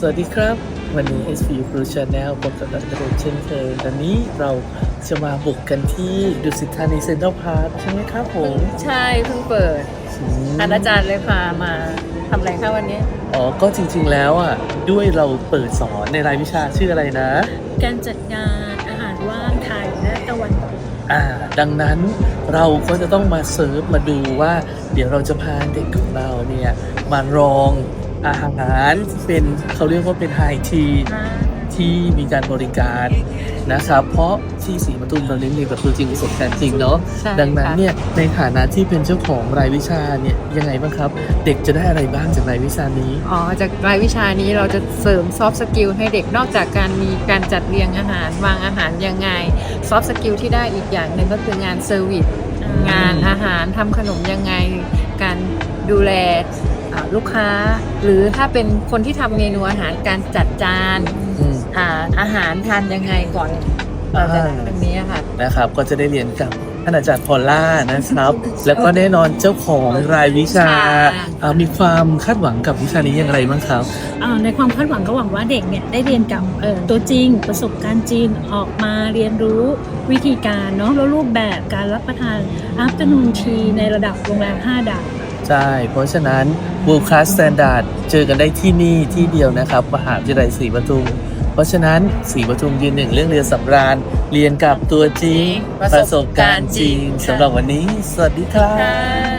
สวัสดีครับ วันนี้ SP Pro Channel พบกับดัตเตอร์เช่นเคยวันนี้เราจะมาบุกกันที่ดุสิตธานีเซ็นทรัลพาร์คใช่ไหมครับผมใช่เพิ่งเปิดอืมอาจารย์เลยพามาทำอะไรคะวันนี้ อ๋อ ก็จริงๆแล้วอะ ด้วยเราเปิดสอนในรายวิชาชื่ออะไรนะ การจัดงานอาหารว่างไทยและตะวันตกอ่าดังนั้นเราก็จะต้องมาเซิร์ฟมาดูว่า เดี๋ยวเราจะพาเด็กของเราเนี่ยมาลอง อาหารเป็นเขาเรียกว่าเป็นไฮทีที่มีการบริการนะครับ เพราะที่สีประตูมเราเน้นเรียนแบบตัวจริงประสบการณ์จริงเนาะใช่ดังนั้นค่ะเนี่ยในฐานะที่เป็นเจ้าของรายวิชาเนี่ยยังไงบ้างครับ เด็กจะได้อะไรบ้างจากรายวิชานี้อ๋อจากรายวิชานี้เราจะเสริมซอฟต์สกิลให้เด็กนอกจากการมีการจัดเรียงอาหารวางอาหารยังไงซอฟต์สกิลที่ได้อีกอย่างหนึ่งก็คืองานเซอร์วิสงานอาหารทำขนมยังไง การดูแลอ่า ลูกค้า หรือถ้าเป็นคนที่ทำเมนูอาหารการจัดจานอืมอ่าอาหารทานยังไงก่อนเอ่ออ่า จะทำตรงนี้ค่ะ นะครับก็จะได้เรียนกับท่านอาจารย์พอลล่านะครับ แล้วก็แน่นอนเจ้าของรายวิชาค่ะอ่ามีความคาดหวังกับวิชานี้อย่างไรบ้างครับ อ่าในความคาดหวังก็หวังว่าเด็กเนี่ยได้เรียนกับเอ่อตัวจริง ประสบการณ์จริงออกมาเรียนรู้วิธีการเนาะแล้วรูปแบบการรับประทาน afternoon tea ในระดับโรงแรม 5 ดาว ใช่ เพราะฉะนั้น World Class Standard เจอกันได้ที่นี่ที่เดียวนะครับ มหาวิทยาลัยศรีปทุม เพราะฉะนั้นศรีปทุมยืนหนึ่งเรื่องเรียนสำราญ เรียนกับตัวจริง ประสบการณ์จริงสำหรับวันนี้ สวัสดีครับค่ะ